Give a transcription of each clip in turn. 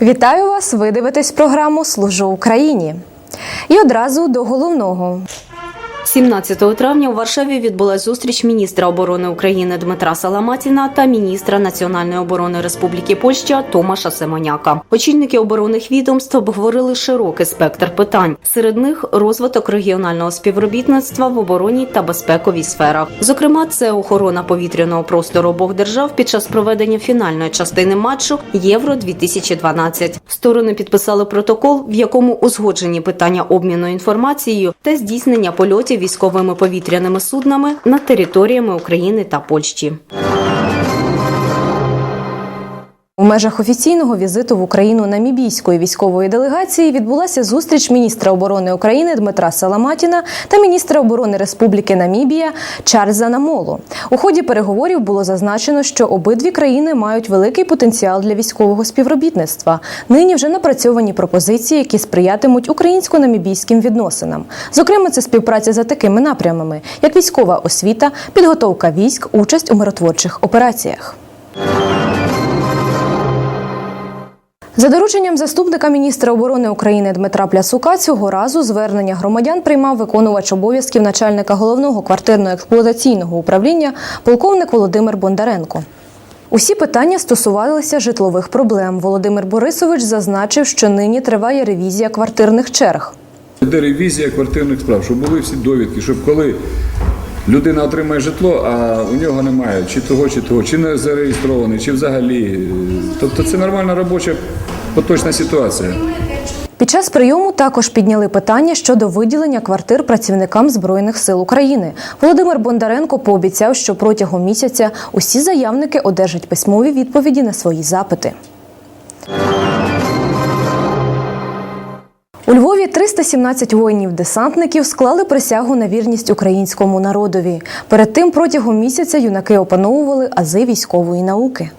Вітаю вас! Ви дивитесь програму Служу Україні. І одразу до головного. 17 травня у Варшаві відбулась зустріч міністра оборони України Дмитра Саламатіна та міністра національної оборони Республіки Польща Томаша Семеняка. Очільники оборонних відомств обговорили широкий спектр питань. Серед них розвиток регіонального співробітництва в оборонній та безпековій сферах. Зокрема, це охорона повітряного простору обох держав під час проведення фінальної частини матчу Євро 2012 Сторони підписали протокол, в якому узгоджені питання обміну інформацією та здійснення польотів військовими повітряними суднами над територіями України та Польщі. У межах офіційного візиту в Україну намібійської військової делегації відбулася зустріч міністра оборони України Дмитра Саламатіна та міністра оборони Республіки Намібія Чарльза Намоло. У ході переговорів було зазначено, що обидві країни мають великий потенціал для військового співробітництва. Нині вже напрацьовані пропозиції, які сприятимуть українсько-намібійським відносинам. Зокрема, це співпраця за такими напрямами, як військова освіта, підготовка військ, участь у миротворчих операціях. За дорученням заступника міністра оборони України Дмитра Плясука цього разу звернення громадян приймав виконувач обов'язків начальника головного квартирно-експлуатаційного управління полковник Володимир Бондаренко. Усі питання стосувалися житлових проблем. Володимир Борисович зазначив, що нині триває ревізія квартирних черг. Де ревізія квартирних справ, щоб були всі довідки, щоб коли людина отримає житло, а у нього немає чи того, чи того, чи не зареєстрований, чи взагалі. Тобто це нормальна робоча поточна ситуація. Під час прийому також підняли питання щодо виділення квартир працівникам Збройних сил України. Володимир Бондаренко пообіцяв, що протягом місяця усі заявники одержать письмові відповіді на свої запити. У 317 воїнів-десантників склали присягу на вірність українському народові. Перед тим протягом місяця юнаки опановували ази військової науки.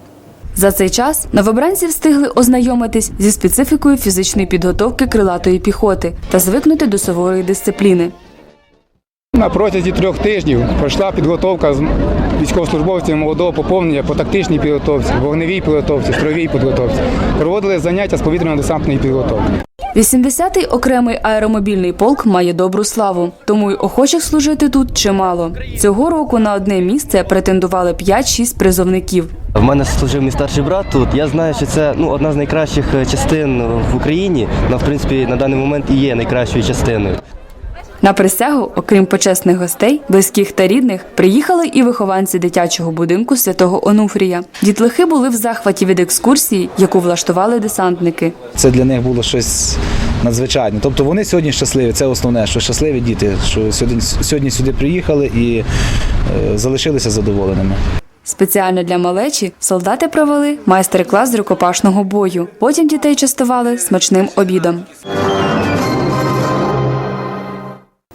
За цей час новобранці встигли ознайомитись зі специфікою фізичної підготовки крилатої піхоти та звикнути до суворої дисципліни. На протязі трьох тижнів пройшла підготовка з військовослужбовців молодого поповнення по тактичній підготовці, вогневій підготовці, строєвій підготовці. Проводили заняття з повітряно-десантної підготовки. 80-й окремий аеромобільний полк має добру славу, тому й охочих служити тут чимало. Цього року на одне місце претендували 5-6 призовників. В мене служив мій старший брат тут. Я знаю, що це ну одна з найкращих е, частин в Україні. Вона, в принципі, на даний момент і є найкращою частиною. На присягу, окрім почесних гостей, близьких та рідних, приїхали і вихованці дитячого будинку святого Онуфрія. Дітлахи були в захваті від екскурсії, яку влаштували десантники. Це для них було щось надзвичайне. Тобто вони сьогодні щасливі, це основне, що щасливі діти, що сьогодні, сьогодні сюди приїхали і е, залишилися задоволеними. Спеціально для малечі солдати провели майстер-клас з рукопашного бою. Потім дітей частували смачним обідом.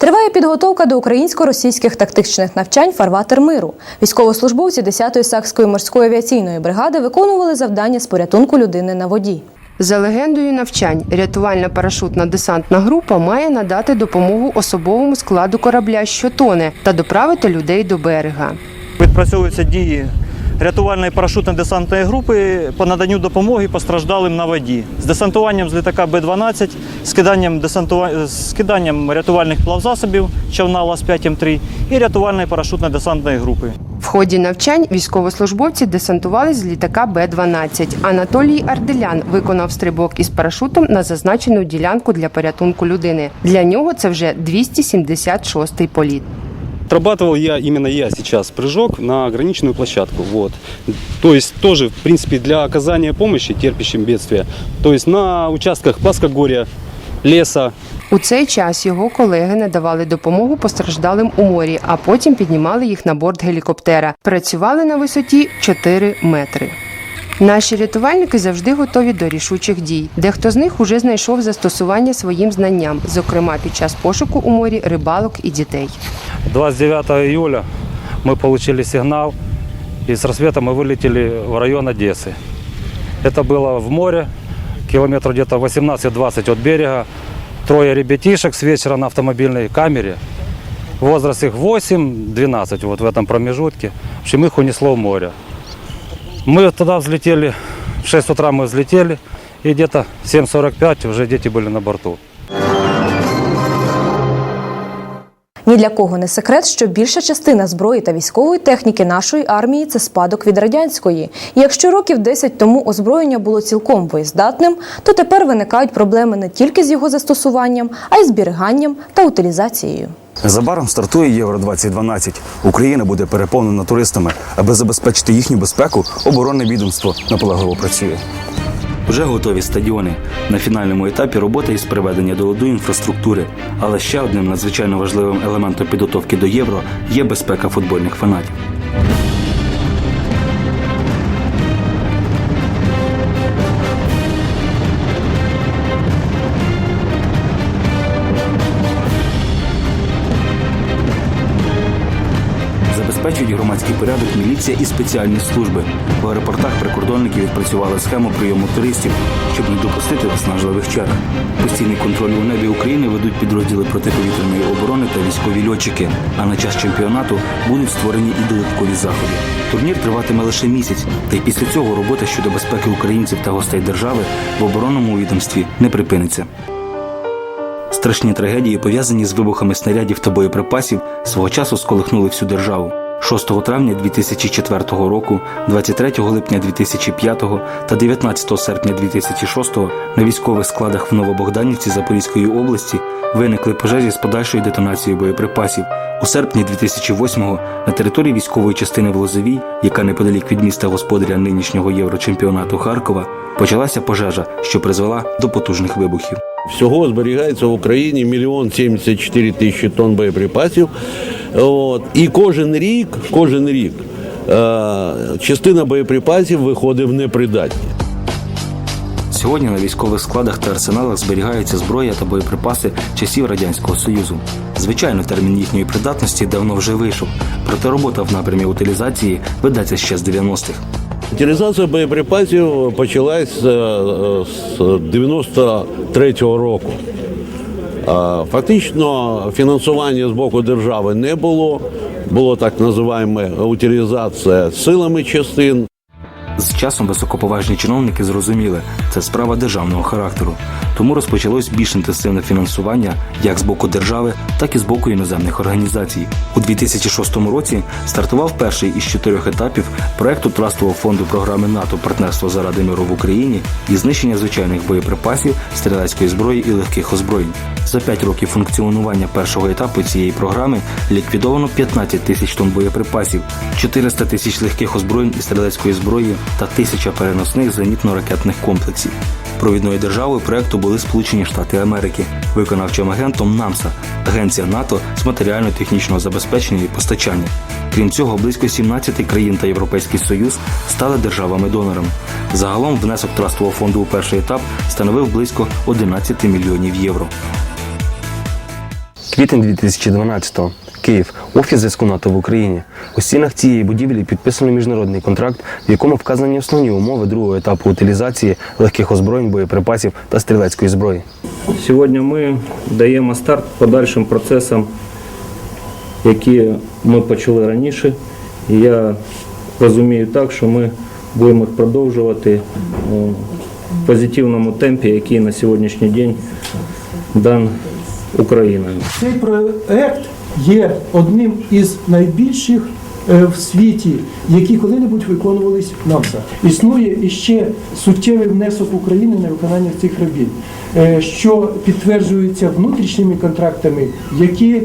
Триває підготовка до українсько-російських тактичних навчань Фарватер миру. Військовослужбовці 10-ї Сакської морської авіаційної бригади виконували завдання з порятунку людини на воді. За легендою навчань, рятувальна парашутна десантна група має надати допомогу особовому складу корабля, що тоне, та доправити людей до берега. Відпрацьовуються дії рятувальної парашутно-десантної групи по наданню допомоги постраждалим на воді з десантуванням з літака Б-12, скиданням, десантува... скиданням рятувальних плавзасобів човна ЛАЗ-5М3 і рятувальної парашутно-десантної групи. В ході навчань військовослужбовці десантували з літака Б-12. Анатолій Арделян виконав стрибок із парашутом на зазначену ділянку для порятунку людини. Для нього це вже 276-й політ. Отрабатывал я, именно я сейчас, прыжок на ограниченную площадку. Вот. То есть тоже, в принципе, для оказания помощи терпящим бедствия. То есть на участках плоскогорья, леса, У цей час його колеги надавали допомогу постраждалим у морі, а потім піднімали їх на борт гелікоптера. Працювали на висоті 4 метри. Наші рятувальники завжди готові до рішучих дій. Дехто з них уже знайшов застосування своїм знанням, зокрема під час пошуку у морі рибалок і дітей. 29 июля мы получили сигнал, и с рассвета мы вылетели в район Одессы. Это было в море, километров где-то 18-20 от берега. Трое ребятишек с вечера на автомобильной камере. Возраст их 8-12, вот в этом промежутке. В общем, их унесло в море. Мы тогда взлетели, в 6 утра мы взлетели И где-то 7.45 уже дети были на борту. Ні для кого не секрет, що більша частина зброї та військової техніки нашої армії це спадок від радянської. І якщо років 10 тому озброєння було цілком боєздатним, то тепер виникають проблеми не тільки з його застосуванням, а й зберіганням та утилізацією. Незабаром стартує Євро 2012. Україна буде переповнена туристами. Аби забезпечити їхню безпеку, оборонне відомство наполегливо працює. Вже готові стадіони. На фінальному етапі робота із приведення до ладу інфраструктури. Але ще одним надзвичайно важливим елементом підготовки до євро є безпека футбольних фанатів. Забезпечують громадський порядок міліція і спеціальні служби. В аеропортах прикордонники відпрацювали схему прийому туристів, щоб не допустити виснажливих черг. Постійний контроль у небі України ведуть підрозділи протиповітряної оборони та військові льотчики. А на час чемпіонату будуть створені і додаткові заходи. Турнір триватиме лише місяць, та й після цього робота щодо безпеки українців та гостей держави в оборонному відомстві не припиниться. Страшні трагедії, пов'язані з вибухами снарядів та боєприпасів, свого часу сколихнули всю державу. 6 травня 2004 року, 23 липня 2005 та 19 серпня 2006 на військових складах в Новобогданівці Запорізької області виникли пожежі з подальшою детонацією боєприпасів. У серпні 2008-го на території військової частини в Лозовій, яка неподалік від міста господаря нинішнього єврочемпіонату Харкова, почалася пожежа, що призвела до потужних вибухів. Всього зберігається в Україні мільйон 74 тисячі тонн боєприпасів. От. І кожен рік, кожен рік е, частина боєприпасів виходить в непридатність. Сьогодні на військових складах та арсеналах зберігаються зброя та боєприпаси часів Радянського Союзу. Звичайно, термін їхньої придатності давно вже вийшов, проте робота в напрямі утилізації ведеться ще з 90-х. Утилізація боєприпасів почалась е, е, з 93-го року. Е, Фактично фінансування з боку держави не було. Було так називаємо утилізація силами частин. З часом високоповажні чиновники зрозуміли, це справа державного характеру. Тому розпочалось більш інтенсивне фінансування як з боку держави, так і з боку іноземних організацій. У 2006 році стартував перший із чотирьох етапів проекту Трастового фонду програми НАТО Партнерство заради миру в Україні і знищення звичайних боєприпасів, стрілецької зброї і легких озброєнь. За п'ять років функціонування першого етапу цієї програми ліквідовано 15 тисяч тонн боєприпасів, 400 тисяч легких озброєнь і стрілецької зброї та тисяча переносних зенітно-ракетних комплексів. Провідною державою проекту були Сполучені Штати Америки, виконавчим агентом НАМСА, агенція НАТО з матеріально-технічного забезпечення і постачання. Крім цього, близько 17 країн та Європейський Союз стали державами-донорами. Загалом внесок трастового фонду у перший етап становив близько 11 мільйонів євро. Квітень 2012-го. Київ. Офіс зв'язку НАТО в Україні. У стінах цієї будівлі підписано міжнародний контракт, в якому вказані основні умови другого етапу утилізації легких озброєнь, боєприпасів та стрілецької зброї. Сьогодні ми даємо старт подальшим процесам, які ми почали раніше. І я розумію так, що ми будемо їх продовжувати в позитивному темпі, який на сьогоднішній день дан Україною. Цей проект є одним із найбільших е, в світі, які коли-небудь виконувались НАМСА. Існує іще суттєвий внесок України на виконання цих робіт, е, що підтверджується внутрішніми контрактами, які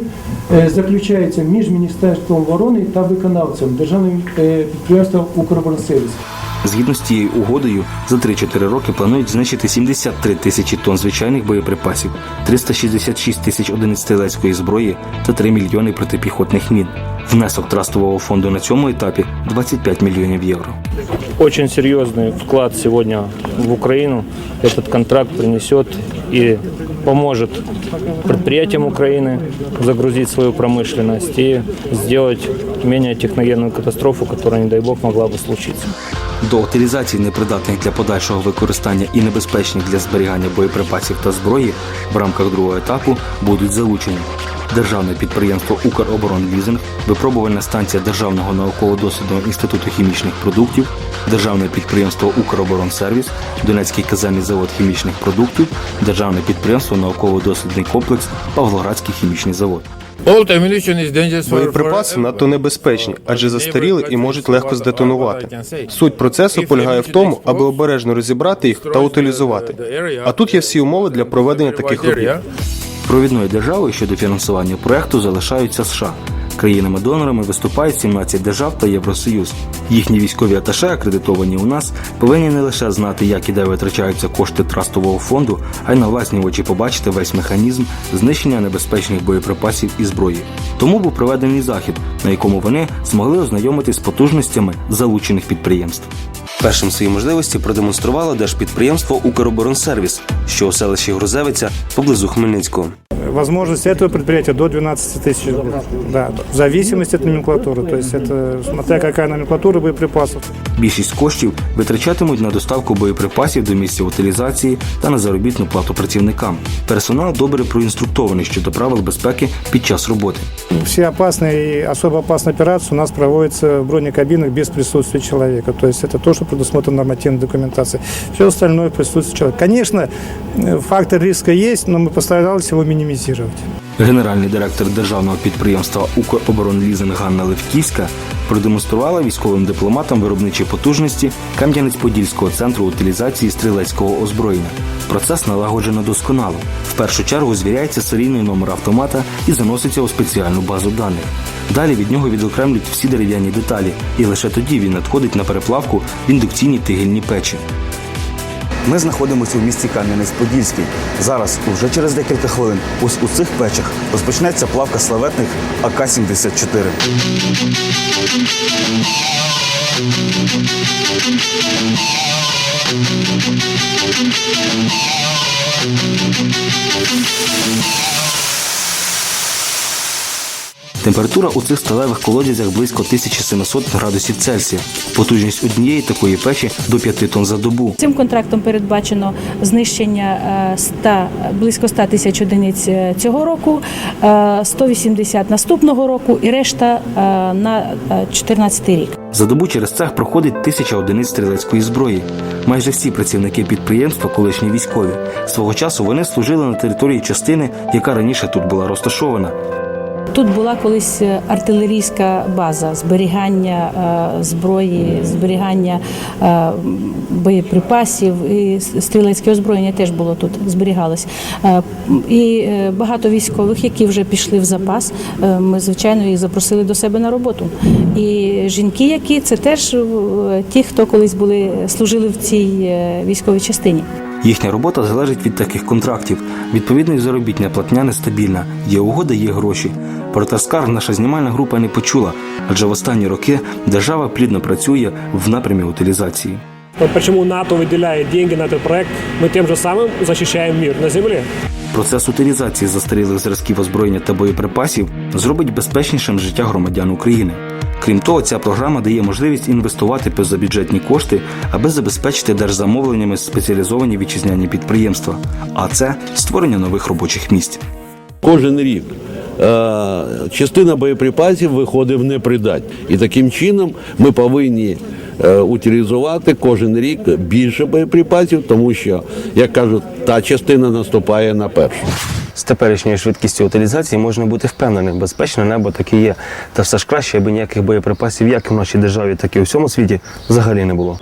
е, заключаються між Міністерством оборони та виконавцем державним підприємством Укроборонсервіс. Згідно з цією угодою, за 3-4 роки планують знищити 73 тисячі тонн звичайних боєприпасів, 366 тисяч одиниць стрілецької зброї та 3 мільйони протипіхотних мін. Внесок трастового фонду на цьому етапі 25 мільйонів євро. Очень серьезный вклад сегодня в Украину этот контракт принесет и поможет предприятиям Украины загрузить свою промышленность и сделать менее техногенную катастрофу, которая, не дай бог, могла бы случиться. До утилізації непридатних для подальшого використання і небезпечних для зберігання боєприпасів та зброї в рамках другого етапу будуть залучені Державне підприємство Укроборонлізинг, випробувальна станція Державного науково-дослідного інституту хімічних продуктів, Державне підприємство Укроборонсервіс, Донецький казальний завод хімічних продуктів, Державне підприємство Науково-дослідний комплекс Павлоградський хімічний завод. Боєприпаси надто небезпечні, адже застаріли і можуть легко здетонувати. Суть процесу полягає в тому, аби обережно розібрати їх та утилізувати. А тут є всі умови для проведення таких робіт. Провідною державою щодо фінансування проекту залишаються США. Країнами-донорами виступають 17 держав та Євросоюз. Їхні військові аташе, акредитовані у нас, повинні не лише знати, як і де витрачаються кошти трастового фонду, а й на власні очі побачити весь механізм знищення небезпечних боєприпасів і зброї. Тому був проведений захід, на якому вони змогли ознайомитись з потужностями залучених підприємств. Першим свої можливості продемонструвало держпідприємство Укроборонсервіс, що у селищі Грузевиця поблизу Хмельницького. Возможность этого предприятия до 12 тысяч. Да, в зависимости от номенклатуры. То есть это смотря какая номенклатура боеприпасов. Більшість коштів витрачатимуть на доставку боєприпасів до місця утилізації та на заробітну плату працівникам. Персонал добре проінструктований щодо правил безпеки під час роботи. Все опасные и особо опасные операции у нас проводятся в бронекабинах без присутствия человека. То есть это то, что предусмотрено нормативной документацией. Все остальное присутствие человека. Конечно, э, фактор риска есть, но мы постарались его минимизировать. Генеральний директор державного підприємства «Укроборонлізинг» Ганна Левківська продемонструвала військовим дипломатам виробничі потужності Кам'янець-Подільського центру утилізації стрілецького озброєння. Процес налагоджено досконало. В першу чергу звіряється серійний номер автомата і заноситься у спеціальну базу даних. Далі від нього відокремлюють всі дерев'яні деталі, і лише тоді він надходить на переплавку в індукційні тигельні печі. Ми знаходимося у місті Кам'янець-Подільський. Зараз, уже через декілька хвилин, ось у цих печах розпочнеться плавка славетних АК-74. Температура у цих сталевих колодязях близько 1700 градусів Цельсія. Потужність однієї такої печі до 5 тонн за добу. Цим контрактом передбачено знищення е, 100, близько 100 тисяч одиниць е, цього року, е, 180 наступного року і решта е, на 2014 рік. За добу через цех проходить тисяча одиниць стрілецької зброї. Майже всі працівники підприємства колишні військові. Свого часу вони служили на території частини, яка раніше тут була розташована. Тут була колись е, артилерійська база зберігання е, зброї, зберігання е, боєприпасів і стрілецьке озброєння теж було тут зберігалось. І багато військових, які вже пішли в запас, ми звичайно їх запросили до себе на роботу. І жінки, які це теж ті, хто колись були служили в цій військовій частині. Їхня робота залежить від таких контрактів. Відповідно, і заробітня платня нестабільна. Є угода, є гроші. Проте скарг наша знімальна група не почула, адже в останні роки держава плідно працює в напрямі утилізації. Вот почему НАТО выделяет деньги на этот проект, мы тем же самым защищаем мир на Земле. Процес утилізації застарілих зразків озброєння та боєприпасів зробить безпечнішим життя громадян України. Крім того, ця програма дає можливість інвестувати позабюджетні кошти, аби забезпечити держзамовленнями спеціалізовані вітчизняні підприємства. А це створення нових робочих місць. Кожен рік е, частина боєприпасів виходить в непридать. І таким чином ми повинні е, утилізувати кожен рік більше боєприпасів, тому що, як кажуть, та частина наступає на першу. З теперішньою швидкістю утилізації можна бути впевненим, безпечне небо таке є. Та все ж краще, аби ніяких боєприпасів як в нашій державі, так і у всьому світі взагалі не було.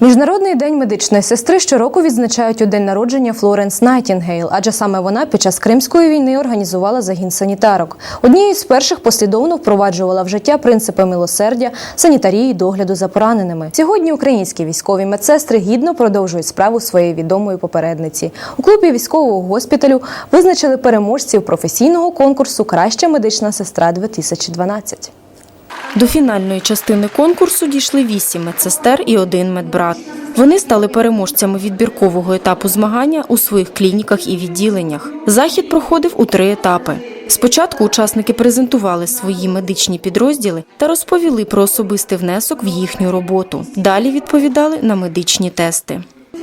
Міжнародний день медичної сестри щороку відзначають у день народження Флоренс Найтінгейл, адже саме вона під час Кримської війни організувала загін санітарок. Однією з перших послідовно впроваджувала в життя принципи милосердя, санітарії, догляду за пораненими. Сьогодні українські військові медсестри гідно продовжують справу своєї відомої попередниці. У клубі військового госпіталю визначили переможців професійного конкурсу Краща медична сестра 2012 До фінальної частини конкурсу дійшли вісім медсестер і один медбрат. Вони стали переможцями відбіркового етапу змагання у своїх клініках і відділеннях. Захід проходив у три етапи. Спочатку учасники презентували свої медичні підрозділи та розповіли про особистий внесок в їхню роботу. Далі відповідали на медичні тести.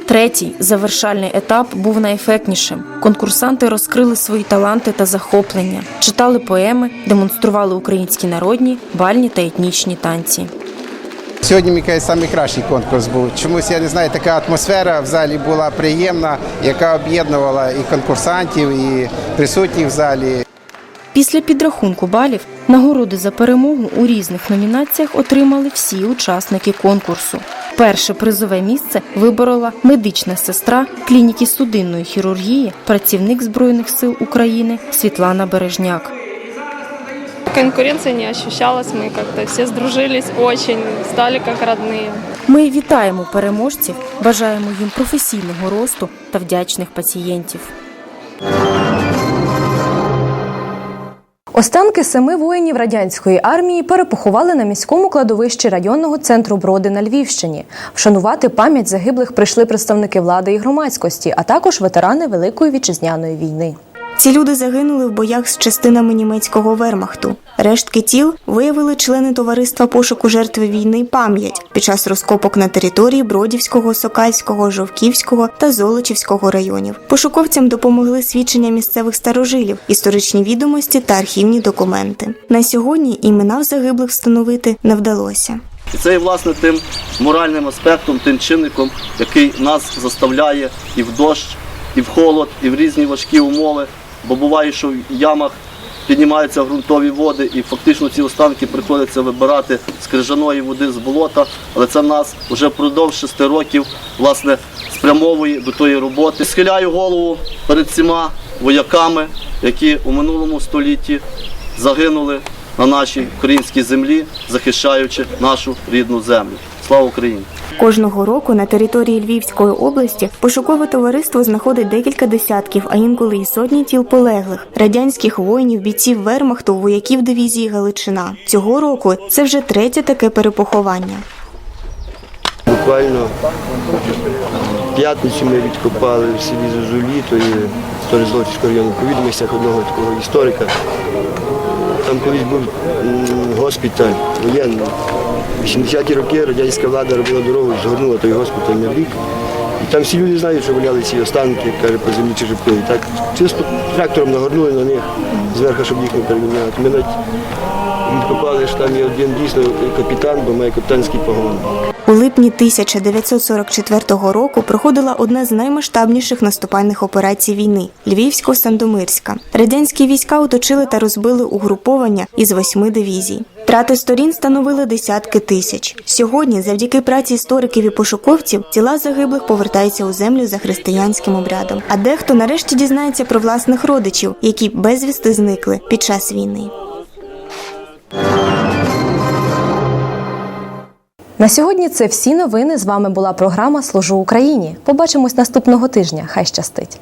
Третій завершальний етап був найефектнішим. Конкурсанти розкрили свої таланти та захоплення, читали поеми, демонстрували українські народні, бальні та етнічні танці. Сьогодні кажуть, найкращий конкурс був. Чомусь я не знаю, така атмосфера в залі була приємна, яка об'єднувала і конкурсантів, і присутніх в залі. Після підрахунку балів нагороди за перемогу у різних номінаціях отримали всі учасники конкурсу. Перше призове місце виборола медична сестра клініки судинної хірургії, працівник Збройних сил України Світлана Бережняк. Конкуренции не ощущалось, мы как-то все сдружились очень, стали как родные. Ми вітаємо переможців, бажаємо їм професійного росту та вдячних пацієнтів. Останки семи воїнів радянської армії перепоховали на міському кладовищі районного центру Броди на Львівщині. Вшанувати пам'ять загиблих прийшли представники влади і громадськості, а також ветерани Великої вітчизняної війни. Ці люди загинули в боях з частинами німецького вермахту. Рештки тіл виявили члени товариства пошуку жертви війни пам'ять під час розкопок на території Бродівського, Сокальського, Жовківського та Золочівського районів. Пошуковцям допомогли свідчення місцевих старожилів, історичні відомості та архівні документи. На сьогодні імена загиблих встановити не вдалося. Це є власне тим моральним аспектом, тим чинником, який нас заставляє і в дощ, і в холод, і в різні важкі умови. Бо буває, що в ямах піднімаються ґрунтові води, і фактично ці останки приходиться вибирати з крижаної води з болота. Але це нас вже впродовж шести років власне спрямовує до тої роботи. Схиляю голову перед всіма вояками, які у минулому столітті загинули на нашій українській землі, захищаючи нашу рідну землю. Слава Україні! Кожного року на території Львівської області пошукове товариство знаходить декілька десятків, а інколи і сотні тіл полеглих радянських воїнів, бійців вермахту, вояків дивізії Галичина. Цього року це вже третє таке перепоховання. Буквально в п'ятницю ми відкопали в селі Зозулі, то є теж Золочівського району, по відомостях одного такого історика. Там колись був госпіталь воєнний. В 80-ті роки радянська влада робила дорогу, згорнула той госпіталь на бік. І там всі люди знають, що валяли ці останки, каже, по землі черепкові. Так чисто трактором нагорнули на них зверху, щоб їх не переміняти. Ми навіть відкопали, що там є один дійсно капітан, бо має капітанський погон. У липні 1944 року проходила одна з наймасштабніших наступальних операцій війни Львівсько-Сандомирська. Радянські війська оточили та розбили угруповання із восьми дивізій. Трати сторін становили десятки тисяч. Сьогодні, завдяки праці істориків і пошуковців, тіла загиблих повертаються у землю за християнським обрядом. А дехто нарешті дізнається про власних родичів, які безвісти зникли під час війни. На сьогодні це всі новини. З вами була програма Служу Україні. Побачимось наступного тижня. Хай щастить.